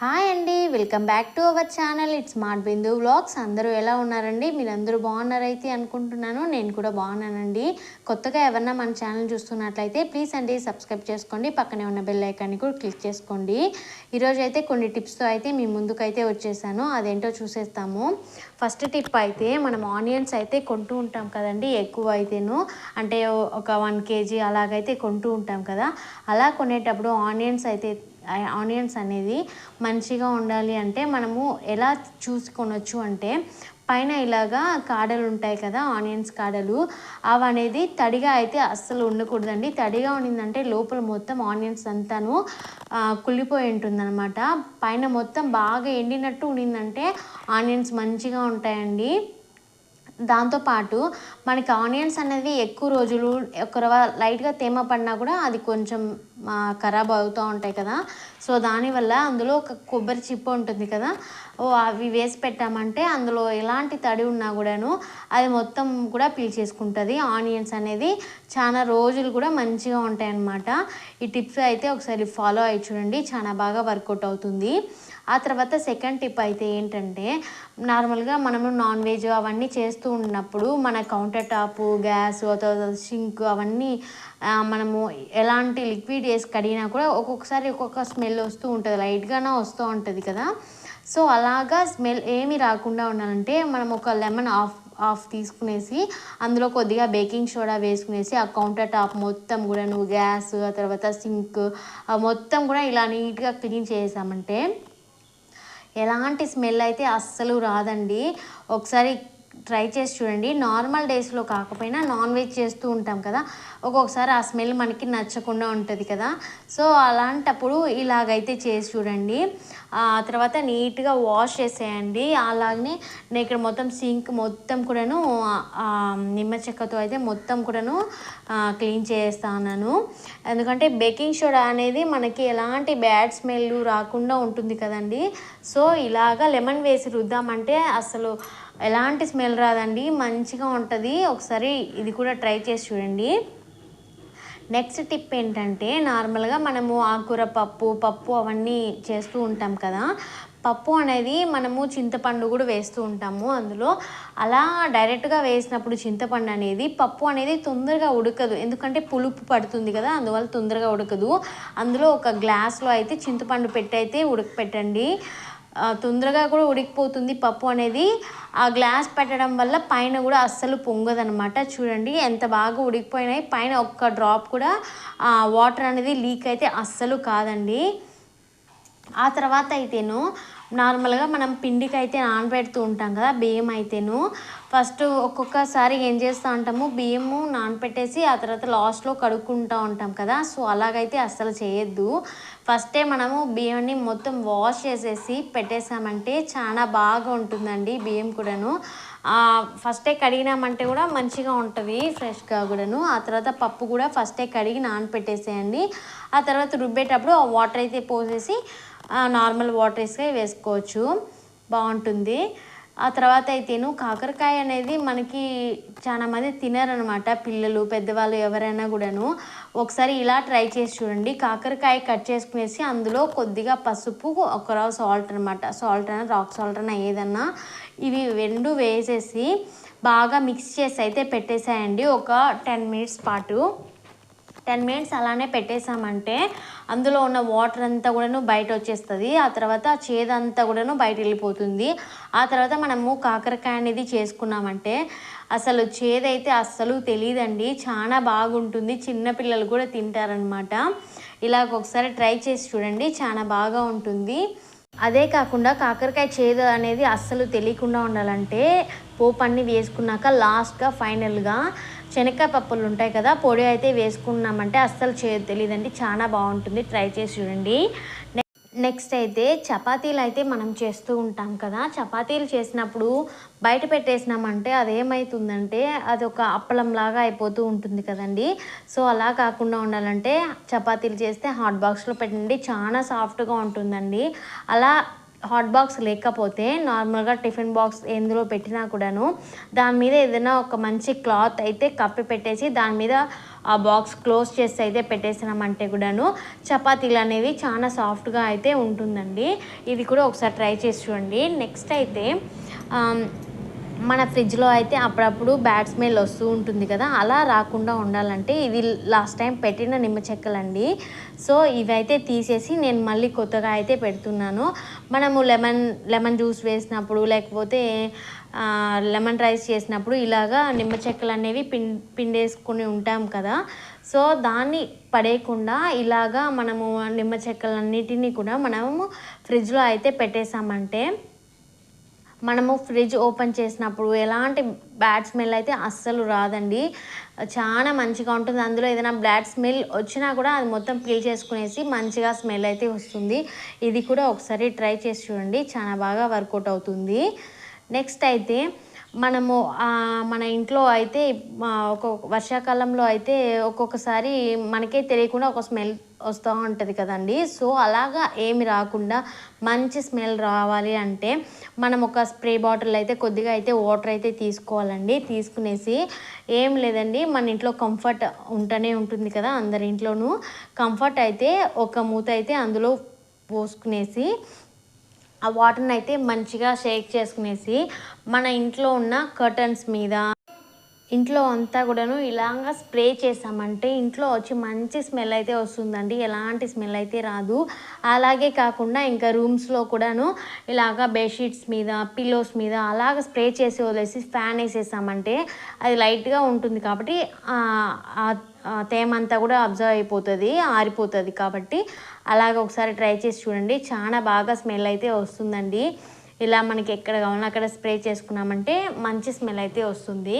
Hi అండి welcome back to our channel. It's smart Bindu vlogs అందరూ ఎలా ఉన్నారండి? మీరందరూ బాగున్నారైతే అనుకుంటున్నాను. నేను కూడా బాగున్నానండి. కొత్తగా ఎవరన్నా మన ఛానల్ చూస్తున్నట్లయితే ప్లీజ్ అండి సబ్స్క్రైబ్ చేసుకోండి. పక్కనే ఉన్న బెల్ ఐకాన్ని కూడా క్లిక్ చేసుకోండి. ఈరోజు అయితే కొన్ని టిప్స్తో అయితే మీ ముందుకైతే వచ్చేసాను. అదేంటో చూసేస్తాము. ఫస్ట్ టిప్ అయితే మనం ఆనియన్స్ అయితే కొంటూ ఉంటాం కదండి ఎక్కువ అయితేను అంటే ఒక వన్ కేజీ అలాగైతే కొంటూ ఉంటాం కదా. అలా కొనేటప్పుడు ఆనియన్స్ అయితే ఆనియన్స్ అనేది మంచిగా ఉండాలి అంటే మనము ఎలా చూసుకొనొచ్చు అంటే పైన ఇలాగా కాడలు ఉంటాయి కదా ఆనియన్స్ కాడలు అవి అనేది తడిగా అయితే అస్సలు ఉండకూడదండి. తడిగా ఉండిందంటే లోపల మొత్తం ఆనియన్స్ అంతాను కుళ్ళిపోయి ఉంటుందన్నమాట. పైన మొత్తం బాగా ఎండినట్టు ఉండిందంటే ఆనియన్స్ మంచిగా ఉంటాయండి. దాంతోపాటు మనకి ఆనియన్స్ అనేది ఎక్కువ రోజులు ఒక లైట్గా తేమ పడినా కూడా అది కొంచెం ఖరాబ్ అవుతూ ఉంటాయి కదా. సో దానివల్ల అందులో ఒక కొబ్బరి చిప్ప ఉంటుంది కదా. ఓ అవి వేసి పెట్టామంటే అందులో ఎలాంటి తడి ఉన్నా కూడాను అది మొత్తం కూడా పీల్చేసుకుంటుంది. ఆనియన్స్ అనేది చాలా రోజులు కూడా మంచిగా ఉంటాయి అన్నమాట ఈ టిప్స్ అయితే ఒకసారి ఫాలో అయ్యి చూడండి. చాలా బాగా వర్కౌట్ అవుతుంది. ఆ తర్వాత సెకండ్ టిప్ అయితే ఏంటంటే నార్మల్గా మనము నాన్ వెజ్ అవన్నీ చేస్తూ ఉన్నప్పుడు మన కౌంటర్ టాప్ గ్యాస్ సింక్ అవన్నీ మనము ఎలాంటి లిక్విడ్ వేసి కడిగినా కూడా ఒక్కొక్కసారి ఒక్కొక్క స్మెల్ వస్తూ ఉంటుంది. లైట్గానే వస్తూ ఉంటుంది కదా. సో అలాగా స్మెల్ ఏమి రాకుండా ఉండాలంటే మనం ఒక లెమన్ ఆఫ్ ఆఫ్ తీసుకునేసి అందులో కొద్దిగా బేకింగ్ సోడా వేసుకునేసి ఆ కౌంటర్ టాప్ మొత్తం కూడా నువ్వు గ్యాస్ ఆ తర్వాత సింక్ మొత్తం కూడా ఇలా నీట్గా క్లీన్ చేసామంటే ఎలాంటి స్మెల్ అయితే అస్సలు రాదండి. ఒకసారి ట్రై చేసి చూడండి. నార్మల్ డేస్లో కాకపోయినా నాన్ వెజ్ చేస్తూ ఉంటాం కదా. ఒక్కొక్కసారి ఆ స్మెల్ మనకి నచ్చకుండా ఉంటుంది కదా. సో అలాంటప్పుడు ఇలాగైతే చేసి చూడండి. ఆ తర్వాత నీట్గా వాష్ చేసేయండి. అలాగనే నేను ఇక్కడ మొత్తం సింక్ మొత్తం కూడాను నిమ్మ చెక్కతో అయితే మొత్తం కూడాను క్లీన్ చేస్తాను ఎందుకంటే బేకింగ్ సోడా అనేది మనకి ఎలాంటి బ్యాడ్ స్మెల్ రాకుండా ఉంటుంది కదండి. సో ఇలాగా లెమన్ వేసి రుద్దామంటే అసలు ఎలాంటి స్మెల్ రాదండి మంచిగా ఉంటుంది. ఒకసారి ఇది కూడా ట్రై చేసి చూడండి. నెక్స్ట్ టిప్ ఏంటంటే నార్మల్గా మనము ఆకుకూర పప్పు పప్పు అవన్నీ చేస్తూ ఉంటాం కదా. పప్పు అనేది మనము చింతపండు కూడా వేస్తూ ఉంటాము అందులో. అలా డైరెక్ట్గా వేసినప్పుడు చింతపండు అనేది పప్పు అనేది తొందరగా ఉడకదు. ఎందుకంటే పులుపు పడుతుంది కదా అందువల్ల తొందరగా ఉడకదు. అందులో ఒక గ్లాస్లో అయితే చింతపండు పెట్టి అయితే ఉడకపెట్టండి. తొందరగా కూడా ఉడికిపోతుంది పప్పు అనేది. ఆ గ్లాస్ పెట్టడం వల్ల పైన కూడా అస్సలు పొంగదనమాట చూడండి ఎంత బాగా ఉడికిపోయినాయి. పైన ఒక్క డ్రాప్ కూడా వాటర్ అనేది లీక్ అయితే అస్సలు కాదండి. ఆ తర్వాత అయితేను నార్మల్గా మనం పిండికి అయితే నానబెడుతూ ఉంటాం కదా బియ్యం అయితేను. ఫస్ట్ ఒక్కొక్కసారి ఏం చేస్తూ ఉంటాము బియ్యము నానబెట్టేసి ఆ తర్వాత లాస్ట్లో కడుక్కుంటూ ఉంటాం కదా. సో అలాగైతే అస్సలు చేయొద్దు. ఫస్టే మనము బియ్యాన్ని మొత్తం వాష్ చేసేసి పెట్టేసామంటే చాలా బాగా ఉంటుందండి బియ్యం కూడాను. ఫస్టే కడిగినామంటే కూడా మంచిగా ఉంటుంది ఫ్రెష్గా కూడాను. ఆ తర్వాత పప్పు కూడా ఫస్టే కడిగి నానపెట్టేసేయండి. ఆ తర్వాత రుబ్బేటప్పుడు ఆ వాటర్ అయితే పోసేసి నార్మల్ వాటర్ వేసుకొని వేసుకోవచ్చు. బాగుంటుంది. ఆ తర్వాత అయితేను కాకరకాయ అనేది మనకి చాలా మంది తినరనమాట. పిల్లలు పెద్దవాళ్ళు ఎవరైనా కూడాను. ఒకసారి ఇలా ట్రై చేసి చూడండి. కాకరకాయ కట్ చేసుకునేసి అందులో కొద్దిగా పసుపు ఒక సాల్ట్ అనమాట. సాల్ట్ అయినా రాక్ సాల్ట్ అయినా ఏదన్నా ఇవి రెండు వేసేసి బాగా మిక్స్ చేసి అయితే పెట్టేసాయండి. ఒక టెన్ మినిట్స్ పాటు. టెన్ మినిట్స్ అలానే పెట్టేసామంటే అందులో ఉన్న వాటర్ అంతా కూడాను బయట వచ్చేస్తుంది ఆ తర్వాత ఆ చేదంతా కూడాను బయట వెళ్ళిపోతుంది ఆ తర్వాత మనము కాకరకాయ అనేది చేసుకున్నామంటే అసలు చేదైతే అస్సలు తెలియదండి చాలా బాగుంటుంది. చిన్నపిల్లలు కూడా తింటారనమాట ఇలాగ ఒకసారి ట్రై చేసి చూడండి. చాలా బాగా ఉంటుంది. అదే కాకుండా కాకరకాయ చేదు అనేది అస్సలు తెలియకుండా ఉండాలంటే పోపు అన్ని వేసుకున్నాక లాస్ట్గా ఫైనల్గా శనక్కాయ పప్పులు ఉంటాయి కదా పొడి అయితే వేసుకున్నామంటే అస్సలు చేయదు తెలియదండి చాలా బాగుంటుంది. ట్రై చేసి చూడండి. నెక్స్ట్ అయితే చపాతీలు అయితే మనం చేస్తూ ఉంటాం కదా. చపాతీలు చేసినప్పుడు బయట పెట్టేసినామంటే అది ఏమవుతుందంటే అది ఒక అప్పలం లాగా అయిపోతూ ఉంటుంది కదండి. సో అలా కాకుండా ఉండాలంటే చపాతీలు చేస్తే హాట్ బాక్స్లో పెట్టండి. చాలా సాఫ్ట్గా ఉంటుందండి. అలా హాట్ బాక్స్ లేకపోతే నార్మల్గా టిఫిన్ బాక్స్ ఎందులో పెట్టినా కూడాను దాని మీద ఏదైనా ఒక మంచి క్లాత్ అయితే కప్పి పెట్టేసి దాని మీద ఆ బాక్స్ క్లోజ్ చేసి అయితే పెట్టేసినామంటే కూడాను చపాతీలు అనేవి చాలా సాఫ్ట్గా అయితే ఉంటుందండి. ఇది కూడా ఒకసారి ట్రై చేసి చూడండి. నెక్స్ట్ అయితే మన ఫ్రిడ్జ్లో అయితే అప్పుడప్పుడు బ్యాడ్ స్మెల్ వస్తూ ఉంటుంది కదా అలా రాకుండా ఉండాలంటే ఇది లాస్ట్ టైం పెట్టిన నిమ్మ చెక్కలండి. సో ఇవైతే తీసేసి నేను మళ్ళీ కొత్తగా అయితే పెడుతున్నాను. మనము లెమన్ లెమన్ జ్యూస్ వేసినప్పుడు లేకపోతే లెమన్ రైస్ చేసినప్పుడు ఇలాగా నిమ్మ చెక్కలు అనేవి పిం పిండేసుకుని ఉంటాం కదా. సో దాన్ని పడేయకుండా ఇలాగా మనము నిమ్మ చెక్కలన్నిటినీ కూడా మనము ఫ్రిడ్జ్లో అయితే పెట్టేసామంటే మనము ఫ్రిడ్జ్ ఓపెన్ చేసినప్పుడు ఎలాంటి బ్యాడ్ స్మెల్ అయితే అస్సలు రాదండి. చాలా మంచిగా ఉంటుంది. అందులో ఏదైనా బ్యాడ్ స్మెల్ వచ్చినా కూడా అది మొత్తం పీల్ చేసుకునేసి మంచిగా స్మెల్ అయితే వస్తుంది. ఇది కూడా ఒకసారి ట్రై చేసి చూడండి. చాలా బాగా వర్కౌట్ అవుతుంది. నెక్స్ట్ అయితే మనము మన ఇంట్లో అయితే ఆ, ఒక్కొక్క వర్షాకాలంలో అయితే ఒక్కొక్కసారి మనకే తెలియకుండా ఒక స్మెల్ వస్తూ ఉంటుంది కదండి. సో అలాగా ఏమి రాకుండా మంచి స్మెల్ రావాలి అంటే మనం ఒక స్ప్రే బాటిల్ అయితే కొద్దిగా అయితే వాటర్ అయితే తీసుకోవాలండి. తీసుకునేసి ఏం లేదండి మన ఇంట్లో కంఫర్ట్ ఉంటూనే ఉంటుంది కదా అందరి ఇంట్లోనూ. కంఫర్ట్ అయితే ఒక మూత అయితే అందులో పోసుకునేసి ఆ వాటర్ని అయితే మంచిగా షేక్ చేసుకునేసి మన ఇంట్లో ఉన్న కర్టన్స్ మీద ఇంట్లో అంతా కూడాను ఇలాగా స్ప్రే చేసామంటే ఇంట్లో వచ్చి మంచి స్మెల్ అయితే వస్తుందండి. ఎలాంటి స్మెల్ అయితే రాదు. అలాగే కాకుండా ఇంకా రూమ్స్లో కూడాను ఇలాగా బెడ్షీట్స్ మీద పిల్లోస్ మీద అలాగ స్ప్రే చేసి వదిలేసి ఫ్యాన్ వేసేసామంటే అది లైట్గా ఉంటుంది కాబట్టి తేమ అంతా కూడా అబ్జర్వ్ అయిపోతుంది ఆరిపోతుంది కాబట్టి అలాగ ఒకసారి ట్రై చేసి చూడండి. చాలా బాగా స్మెల్ అయితే వస్తుందండి. ఇలా మనకి ఎక్కడ కావాలో అక్కడ స్ప్రే చేసుకున్నామంటే మంచి స్మెల్ అయితే వస్తుంది.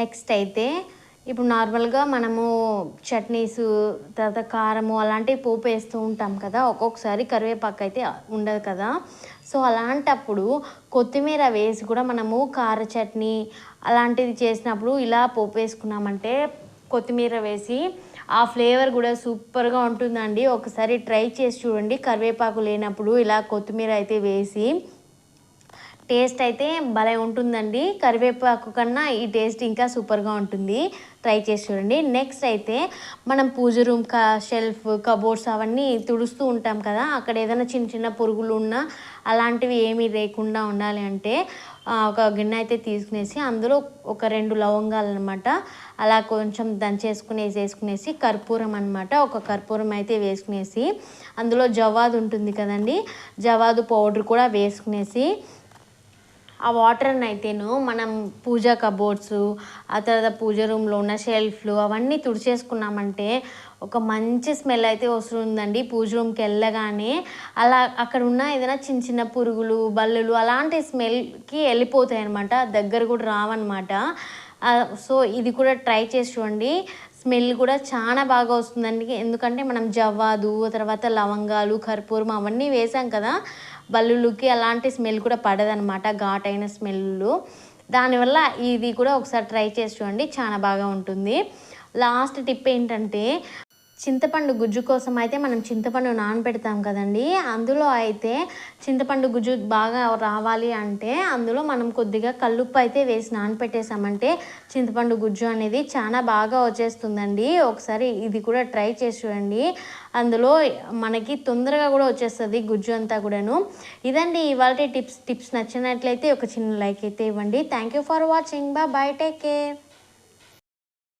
నెక్స్ట్ అయితే ఇప్పుడు నార్మల్గా మనము చట్నీస్ తర్వాత కారము అలాంటివి పోపు వేస్తూ ఉంటాం కదా ఒక్కొక్కసారి కరివేపాకు అయితే ఉండదు కదా. సో అలాంటప్పుడు కొత్తిమీర వేసి కూడా మనము కార చట్నీ అలాంటిది చేసినప్పుడు ఇలా పోపు వేసుకున్నామంటే కొత్తిమీర వేసి ఆ ఫ్లేవర్ కూడా సూపర్గా ఉంటుందండి. ఒకసారి ట్రై చేసి చూడండి. కరివేపాకు లేనప్పుడు ఇలా కొత్తిమీర అయితే వేసి టేస్ట్ అయితే భలే ఉంటుందండి. కరివేపాకు కన్నా ఈ టేస్ట్ ఇంకా సూపర్గా ఉంటుంది. ట్రై చేసి చూడండి. నెక్స్ట్ అయితే మనం పూజ రూమ్ క షెల్ఫ్ కబోర్డ్స్ అవన్నీ తుడుస్తూ ఉంటాం కదా అక్కడ ఏదైనా చిన్న చిన్న పురుగులు ఉన్నా అలాంటివి ఏమీ లేకుండా ఉండాలి అంటే ఒక గిన్నె అయితే తీసుకునేసి అందులో ఒక రెండు లవంగాలు అనమాట అలా కొంచెం దంచేసుకునేసి వేసుకునేసి కర్పూరం అనమాట ఒక కర్పూరం అయితే వేసుకునేసి అందులో జవాదు ఉంటుంది కదండి జవాదు పౌడర్ కూడా వేసుకునేసి ఆ వాటర్ని అయితేను మనం పూజా కబోర్డ్స్ ఆ తర్వాత పూజ రూమ్లో ఉన్న షెల్ఫ్లు అవన్నీ తుడిచేసుకున్నామంటే ఒక మంచి స్మెల్ అయితే వస్తుందండి. పూజ రూమ్కి వెళ్ళగానే అలా అక్కడ ఉన్న ఏదైనా చిన్న చిన్న పురుగులు బల్లులు అలాంటి స్మెల్కి వెళ్ళిపోతాయి అనమాట దగ్గర కూడా రావన్నమాట. సో ఇది కూడా ట్రై చేసి చూడండి. స్మెల్ కూడా చాలా బాగా వస్తుందండి ఎందుకంటే మనం జవ్వాదు తర్వాత లవంగాలు కర్పూరం అవన్నీ వేసాం కదా బల్లులకి అలాంటి స్మెల్ కూడా పడదనమాట ఘాటైన స్మెల్లు. దానివల్ల ఇది కూడా ఒకసారి ట్రై చేసి చూడండి చాలా బాగా ఉంటుంది. లాస్ట్ టిప్ ఏంటంటే చింతపండు గుజ్జు కోసం అయితే మనం చింతపండు నానబెడతాం కదండి. అందులో అయితే చింతపండు గుజ్జు బాగా రావాలి అంటే అందులో మనం కొద్దిగా కల్లుప్పు అయితే వేసి నానబెట్టేసామంటే చింతపండు గుజ్జు అనేది చాలా బాగా వచ్చేస్తుందండి. ఒకసారి ఇది కూడా ట్రై చేసి చూడండి. అందులో మనకి తొందరగా కూడా వచ్చేస్తుంది గుజ్జు అంతా కూడాను. ఇదండి ఇవాళ టిప్స్ టిప్స్ నచ్చినట్లయితే ఒక చిన్న లైక్ అయితే ఇవ్వండి. థ్యాంక్ యూ ఫర్ వాచింగ్ బా బై టేక్ కేర్